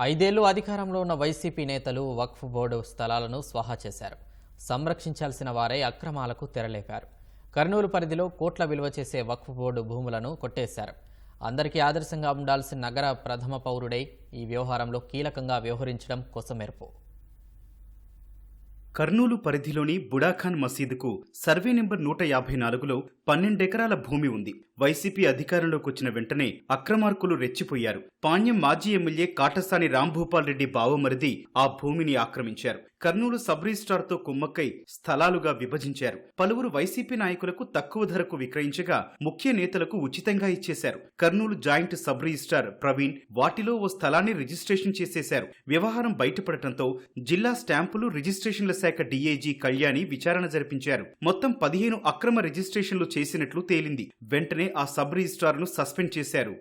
ఐదేళ్ళు అధికారంలో ఉన్న వైసీపీ నేతలు వక్ఫ్ బోర్డు స్థలాలను స్వాహా చేశారు. సంరక్షించాల్సిన వారే అక్రమాలకు తెరలేపారు. కర్నూలు పరిధిలో కోట్ల విలువ చేసే వక్ఫ్ బోర్డు భూములను కొట్టేశారు. అందరికీ ఆదర్శంగా ఉండాల్సిన నగర ప్రథమ పౌరుడై ఈ వ్యవహారంలో కీలకంగా వ్యవహరించడం కొసమెరుపు. కర్నూలు పరిధిలోని బుడాఖాన్ మసీదుకు సర్వే నెంబర్ నూట యాభై నాలుగులో పన్నెండెకరాల భూమి ఉంది. వైసీపీ అధికారంలోకి వచ్చిన వెంటనే అక్రమార్కులు రెచ్చిపోయారు. పాణ్యం మాజీ ఎమ్మెల్యే కాటసాని రాంభూపాల్ రెడ్డి బావమరిది ఆ భూమిని ఆక్రమించారు. కర్నూలు సబ్ రిజిస్ట్రార్తో కుమ్మక్కై స్థలాలుగా విభజించారు. పలువురు వైసీపీ నాయకులకు తక్కువ ధరకు విక్రయించగా ముఖ్య నేతలకు ఉచితంగా ఇచ్చేశారు. Kurnool joint sub registrar Praveen వాటిలో ఓ స్థలాన్ని రిజిస్ట్రేషన్ చేసేశారు. వ్యవహారం బయటపడటంతో జిల్లా స్టాంపులు రిజిస్ట్రేషన్ల శాఖ డీఐజీ కళ్యాణి విచారణ జరిపించారు. మొత్తం పదిహేను అక్రమ రిజిస్ట్రేషన్లు చేసినట్లు తేలింది. వెంటనే ఆ సబ్ రిజిస్ట్రార్ను సస్పెండ్ చేశారు.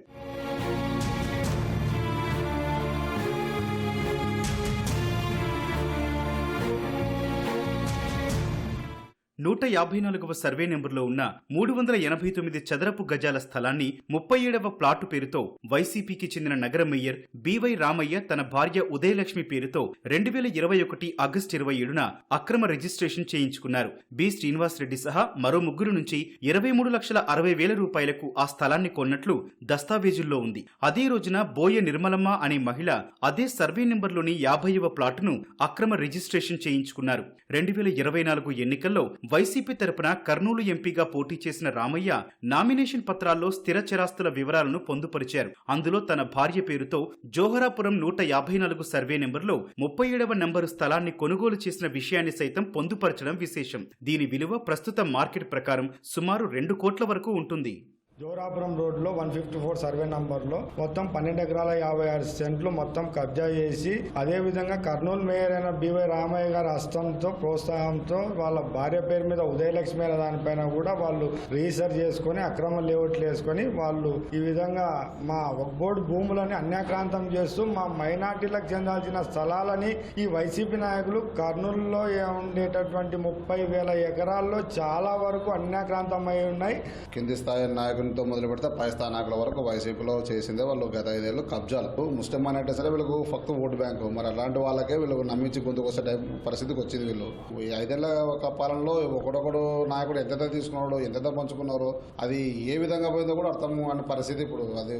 నూట యాభై నాలుగవ సర్వే నెంబర్లో ఉన్న మూడు వందల ఎనభై తొమ్మిది చదరపు గజాల స్థలాన్ని ముప్పై ఏడవ ప్లాటు పేరుతో వైసీపీకి చెందిన నగర మేయర్ బివై రామయ్య తన భార్య ఉదయలక్ష్మి పేరుతో రెండు వేల ఇరవై ఒకటి ఆగస్టు ఇరవై ఏడున అక్రమ రిజిస్ట్రేషన్ చేయించుకున్నారు. బి శ్రీనివాస్ రెడ్డి సహా మరో ముగ్గురు నుంచి ఇరవై మూడు లక్షల అరవై వేల రూపాయలకు ఆ స్థలాన్ని కొన్నట్లు దస్తావేజుల్లో ఉంది. అదే రోజున బోయ నిర్మలమ్మ అనే మహిళ అదే సర్వే నెంబర్లోని యాభైవ ప్లాటును అక్రమ రిజిస్ట్రేషన్ చేయించుకున్నారు. రెండు వేల ఇరవై నాలుగు ఎన్నికల్లో వైసీపీ తరపున కర్నూలు ఎంపీగా పోటీ చేసిన రామయ్య నామినేషన్ పత్రాల్లో స్థిర చరాస్తుల వివరాలను పొందుపరిచారు. అందులో తన భార్య పేరుతో జోహరాపురం నూట యాభై నాలుగు సర్వే నెంబర్లో ముప్పై ఏడవ నంబరు స్థలాన్ని కొనుగోలు చేసిన విషయాన్ని సైతం పొందుపరచడం విశేషం. దీని విలువ ప్రస్తుత మార్కెట్ ప్రకారం సుమారు రెండు కోట్ల వరకు ఉంటుంది. జోరాపురం రోడ్లో వన్ ఫిఫ్టీ ఫోర్ సర్వే నంబర్లో మొత్తం పన్నెండు ఎకరాల యాభై ఆరు సెంట్లు మొత్తం కబ్జా చేసి అదే విధంగా కర్నూలు మేయర్ అయిన బివై రామయ్య గారి హస్తంతో ప్రోత్సాహంతో వాళ్ళ భార్య పేరు మీద ఉదయలక్ష్మి అనే దానిపైన కూడా వాళ్ళు రీసెర్చ్ చేసుకొని అక్రమ లేఅవుట్లు వేసుకొని వాళ్ళు ఈ విధంగా మా బోర్డు భూములని అన్యాక్రాంతం చేస్తూ మా మైనార్టీలకు చెందాల్సిన స్థలాలని ఈ వైసీపీ నాయకులు కర్నూలులో ఉండేటటువంటి ముప్పై వేల ఎకరాల్లో చాలా వరకు అన్యాక్రాంతమై ఉన్నాయి. కింది స్థాయి నాయకులు నాయకునితో మొదలు పెడితే పై స్థానాకుల నాయకుల వరకు వైసీపీలో చేసిందే వాళ్ళు గత ఐదేళ్ళు కబ్జాలు. ముస్లిం అంటే సరే వీళ్ళకు ఫక్త్ ఓటు బ్యాంకు. మరి అలాంటి వాళ్ళకే వీళ్ళు నమ్మించి గుంతుకొచ్చే టైం పరిస్థితికి వచ్చింది వీళ్ళు. ఈ ఐదేళ్ళ ఒక పాలనలో ఒకడొకడు నాయకుడు ఎంతెంత తీసుకున్నాడో ఎంతెంత పంచుకున్నారో అది ఏ విధంగా పోయిందో కూడా అర్థం అనే పరిస్థితి ఇప్పుడు. అది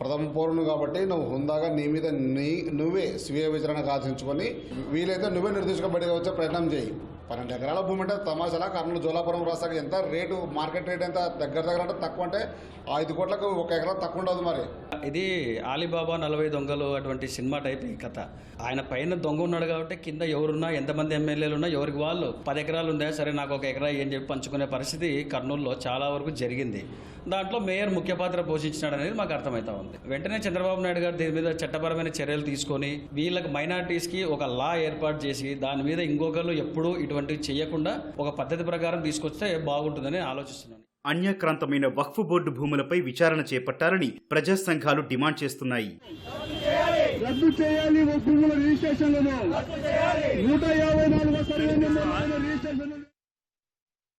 ప్రథమ పౌరుడు కాబట్టి నువ్వు హుందాగా నీ మీద నీ నువ్వే స్వీయ విచారణ ఆశించుకొని వీలైతే నువ్వే నిర్దేశకబడిగా వచ్చే ప్రయత్నం చేయి. పన్నెండు ఎకరాల భూమి అంటే తమాషాలా కర్నూలు జోలాపురం రాష్ట్రానికి ఎంత రేటు మార్కెట్ రేట్ ఎంత దగ్గర దగ్గర అంటే తక్కువ అంటే ఐదు కోట్లకు ఒక ఎకరం తక్కువ ఉండదు మరి. ఇది ఆలీబాబా నలభై దొంగలు అటువంటి సినిమా టైప్ ఈ కథ. ఆయన పైన దొంగ ఉన్నాడు కాబట్టి కింద ఎవరున్నా ఎంతమంది ఎమ్మెల్యేలు ఉన్నా ఎవరికి వాళ్ళు పది ఎకరాలు ఉందా సరే నాకు ఒక ఎకరా ఏం చెప్పి పంచుకునే పరిస్థితి కర్నూలులో చాలా వరకు జరిగింది. దాంట్లో మేయర్ ముఖ్య పాత్ర పోషించినాడు అనేది మాకు అర్థమవుతా ఉంది. వెంటనే చంద్రబాబు నాయుడు గారు దీని మీద చట్టపరమైన చర్యలు తీసుకొని వీళ్ళకి మైనార్టీస్కి ఒక లా ఏర్పాటు చేసి దాని మీద ఇంకొకరు ఎప్పుడూ ఇటువంటివి చేయకుండా ఒక పద్ధతి ప్రకారం తీసుకొస్తే బాగుంటుందని ఆలోచిస్తున్నాను. అన్యాక్రాంతమైన వక్ఫ్ బోర్డు భూములపై విచారణ చేపట్టాలని ప్రజా సంఘాలు డిమాండ్ చేస్తున్నాయి. రద్దు చేయాలి భూముల రిజిస్ట్రేషన్లను. నూట యాభై నాలుగు రిజిస్ట్రేషన్